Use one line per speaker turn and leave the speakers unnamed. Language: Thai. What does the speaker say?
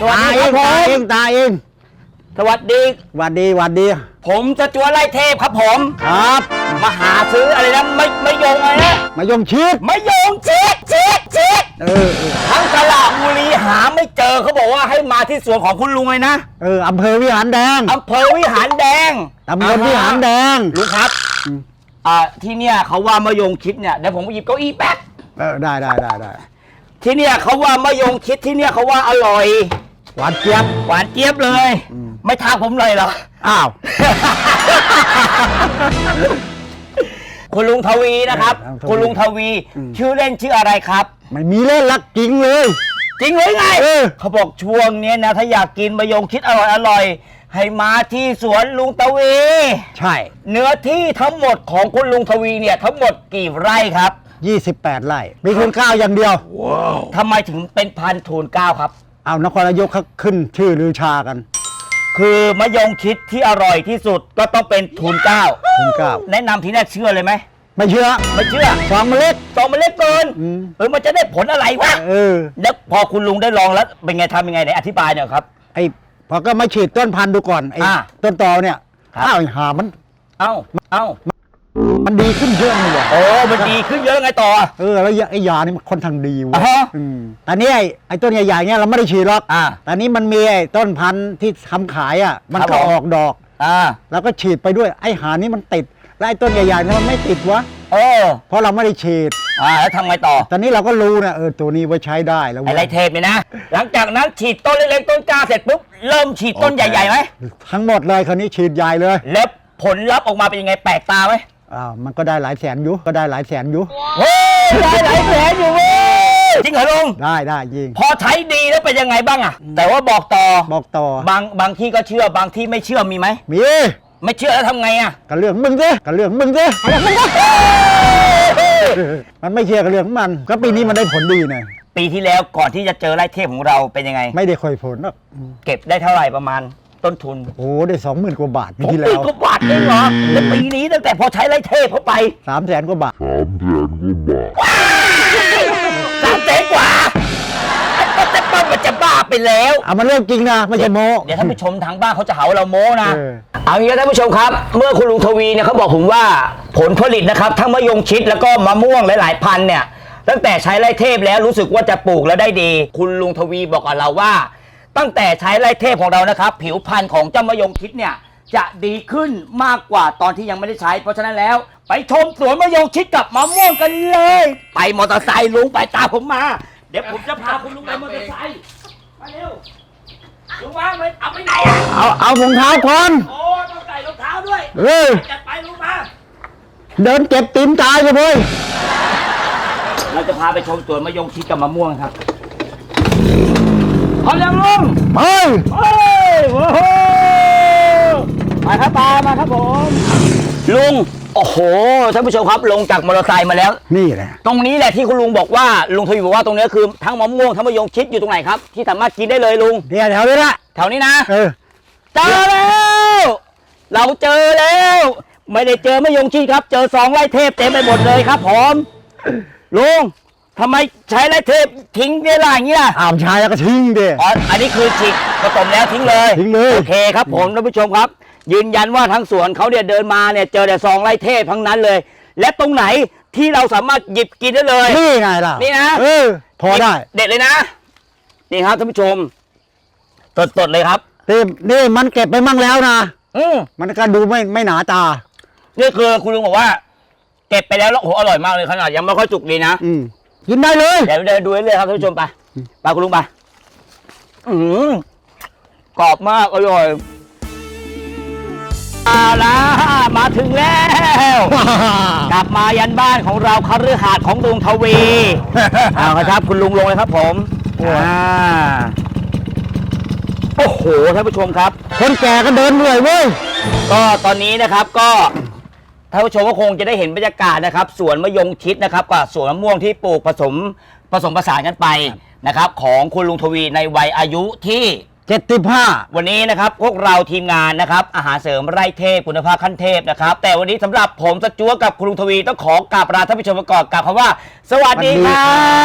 สวัส
ตา
ดี
เอ
ครับ
ง
ผ
ตามเองตาเอง
สวัสดี
หวัดดีหวัดดี
ผมจะจัวไล่เทพครับผม
ครับ
มาหาซื้ออะไรนะไม่ไม่ยงอะไรนะ
มายมชีส
ไม่ยงเช็ดเช็ดเช็ด
เออเออ
ทั้งตลาดบุรีหาไม่เจอเขาบอกว่าให้มาที่สวนของคุณลุงเลยนะ
เอออำเภอวิหารแดง
อำเภอวิหารแดง
ตำบลวิหารแดง
ลุงครับ
อืม
อ่าที่เนี่ยเขาว่ามะยงชิดเนี่ยเดี๋ยวผมหยิบเก้าอี้แป๊บ
เออได้ได้ได้ได้
ที่เนี่ยเขาว่ามะยงชิดที่เนี่ยเขาว่าอร่อย
หวานเจี๊ยบ
หวานเจี๊ยบเลย
อืม
ไม่ทางผมเลยเหรอ
อ้าว
คุณลุงทวีนะครับ
เออทวี
คุณลุงทวี
อืม
ชื่อเล่นชื่ออะไรครับ
ไม่มีเล่นลักจริงเลย
จริงหรือไง
เออ
เขาบอกช่วงเนี้ยนะ ถ้าอยากกินมะยงชิดอร่อยอร่อยๆให้มาที่สวนลุงทวี
ใช่
เนื้อที่ทั้งหมดของคุณลุงทวีเนี่ยทั้งหมดกี่ไร่ครับ
28 ไร่ มีคุณข้าวอย่างเดียว
ทำไมถึงเป็นพันทูนเกล้าครับ
เอานครนายกเขาขึ้นชื่อลือชากัน
คือมะยงชิดที่อร่อยที่สุดก็ต้องเป็นทูนเกล้า
คุณข้าว
แนะนำทีแรกเชื่อเลยไหม
ไม่เชื่อ
ไม่เชื่อ
สองเมล็ด
ตองมันเล็กเกิน
อืม
เออมันจะได้ผลอะไรวะ
เออ
แล้วพอคุณลุงได้ลองแล้วเป็นไงทำยังไงไหนอธิบายหน่อยครับ
ไอ้พอก็มาฉีดต้นพันธุ์ดูก่อนไอ้
อ่า
ต้นตอเนี่ย
ครับ
อ้าวไอ้หามัน
เอ้าเอ้า
มันดีขึ้นเยอะเลยว่ะ
โอ้มันดีขึ้นเยอะไงต่อ
เออแล้วยาไอ้ยานี่มันค่อนข้างดีเว่ะ
อ่าฮะ
อืมแต่นี่ไอ้ไอ้ต้นใหญ่ๆเนี่ยเราไม่ได้ฉีดหรอก
อ่า
แต่นี้มันมีไอ้ต้นพันธุ์ที่ทำขายอะมัน
ครับ
ก็
ผม
ออกดอก
อ่า
แล้วก็ฉีดไปด้วยไอ้หานี่มันติดแล้วไอ้ต้นใหญ่ๆเนี่ยมันไม่ติดวะ
เออ
เพราะเราไม่ได้ฉีด
อ่าแล้วทำไงต่อ
ตอนนี้เราก็รู้นะเออตัวนี้ไว้ใช้ได้แล้ว
ไอ้
เว้ย
ไรเทปเนี่ยนะ หลังจากนั้นฉีดต้นเล็กๆต้นกล้าเสร็จปุ๊บ เริ่มฉีดต้นใหญ่ๆไหม
ทั้งหมดเลยคราวนี้ฉีดใหญ่เลย
แล้วผลลัพธ์ออกมาเป็นยังไงแปลกตาไหม
อ้าวมันก็ได้หลายแสนอยู่ ก็ได้หลายแสนอยู่
เฮ้ยได้หลายแสนอยู่เว้ยจริงเหรอลุง
ได้ได้ยิง
พอใช้ดีแล้วเป็นยังไงบ้างอะแต่ว่าบอกต่อ
บอกต่อ บา
งบางที่ก็เชื่อบางที่ไม่เชื่อมีไหม
มี
ไม่เชื่อแล้วทำไงอะ
กับเรื่องมึงสิกับเรื่องมึงสิมันไม่เชื่อกับเรื่องของมัน ก็ปีนี้มันได้ผลดีหน่อย
ปีที่แล้วก่อนที่จะเจอไร่เทพของเราเป็นยังไง
ไม่ได้ค่อยผลหรอก
เก็บได้เท่าไหร่ประมาณ ต้นทุน
โอ้ได้สองหมื่นกว่าบาทปี
ผม
ที่
ปี
แล้ว
ก็บาทเองเหรอแล้วปีนี้ตั้งแต่พอใช้ไร่เทพเข้าไป
สามแสนกว่าบาท
สามแสนกว่าไอ้ต้นแต่ป้ามันจะบ้าไปแล้ว
เอามันเรื่องจริงนะไม่ใช่โม้
เดี๋ยวท่านผู้ชมทางบ้านเขาจะหาว่าเราโม้นะ
เออ
เอางี้นะท่านผู้ชมครับ เมื่อคุณลุงทวีเนี่ยเขาบอกผมว่าผลผลิตนะครับ ทั้งมะยงชิดแล้วก็มะม่วงหลาย ๆ พันธุ์เนี่ย ตั้งแต่ใช้ไร่เทพแล้วรู้สึกว่าจะปลูกแล้วได้ดี คุณลุงทวีบอกกับเราว่า ตั้งแต่ใช้ไร่เทพของเรานะครับ ผิวพรรณของเจ้ามะยงชิดเนี่ย จะดีขึ้นมากกว่าตอนที่ยังไม่ได้ใช้ เพราะฉะนั้นแล้ว ไปชมสวนมะยงชิดกับมะม่วงกันเลย ไปมอเตอร์ไซค์ลุงไปตามผมมา เดี๋ยวผมจะพาคุณลุงไปมอเตอร์ไซค์มาเร็วลุงวางเลยเอาไปไหนอะ
เอาเอารองเท้าก่อน
โอ้ต้องใส่รองเท้าด้วย
เออ
จัดไปลุงมา
เดินเก็บตีนตายเลยเว้ย
เราจะพาไปชมสวนมะยงชิดกับมะม่วงครับ พร้อมยังลุง
เฮ้ย
เฮ้ยโอ้โหมาครับตามมาครับผมลุงโอ้โหท่านผู้ชมครับลงจากมอเตอร์ไซค์มาแล้ว
นี่แหละ
ตรงนี้แหละที่คุณลุงบอกว่าลุงทวีบอกว่าตรงนี้คือทั้งมะม่วงทั้งมะยงชิดอยู่ตรงไหนครับ ที่สามารถกินได้เลยลุง
เนี่ยแถวนี้ละ
แถวนี้นะ
เออ
เจอแล้วเราเจอแล้ว ไม่ได้เจอมะยงชิดครับ เจอสองไร่เทพเต็มไปหมดเลยครับผมลุง ทำไมใช้ไร่เทพทิ้งเวลาอย่างนี้ล่ะ
อาบชายแล้วก็ทิ้งดิ
อ๋ออันนี้คือฉีกผสมแล้วทิ้งเลย
ทิ้งเลย
โอเคครับผมท่านผู้ชมครับ ยืนยันว่าทั้งสวนเขาเนี่ยเดินมาเนี่ยเจอแต่ซองไร่เทพทั้งนั้นเลย และตรงไหนที่เราสามารถหยิบกินได้เลย
นี่ไงล่ะ
นี่นะ
เออพอได้
เด็ดเลยนะ นี่ครับท่านผู้ชมสดๆเลยครับ
นี่นี่มันเก็บไปมั่งแล้วนะ
อืม
มันก็ดูไม่ไม่หนาตา
นี่คือคุณลุงบอกว่า เก็บไปแล้วแล้วโอ้โหอร่อยมากเลยขนาดยังไม่ค่อยจุกดีนะ
อืม กินได้เลย
เดี๋ยวเดินดูเรื่อยๆครับท่านผู้ชมไปไปคุณลุงไปอืมกรอบมากอร่อยเอาละมาถึงแล้ว กลับมายันบ้านของเราคฤหาสน์ของลุงทวีเอาละครับ คุณลุงลงเลยครับผม
โอ้ย
อ่าโอ้โหท่านผู้ชมครับ
คนแก่ก็เดินเหนื่อยเว้ย
ก็ตอนนี้นะครับก็ ท่านผู้ชมก็คงจะได้เห็นบรรยากาศนะครับสวนมะยงชิดนะครับกับสวนมะม่วงที่ปลูกผสมผสมผสานกันไปนะครับ ของคุณลุงทวีในวัยอายุที่
เจ็ดสิบห้า
วันนี้นะครับพวกเราทีมงานนะครับอาหารเสริมไร่เทพคุณภาพขั้นเทพนะครับ แต่วันนี้สำหรับผมสจวกับคุณลุงทวีต้องขอกราบลาท่านผู้ชมไปก่อนกล่าวคำว่า สวัสดีครับ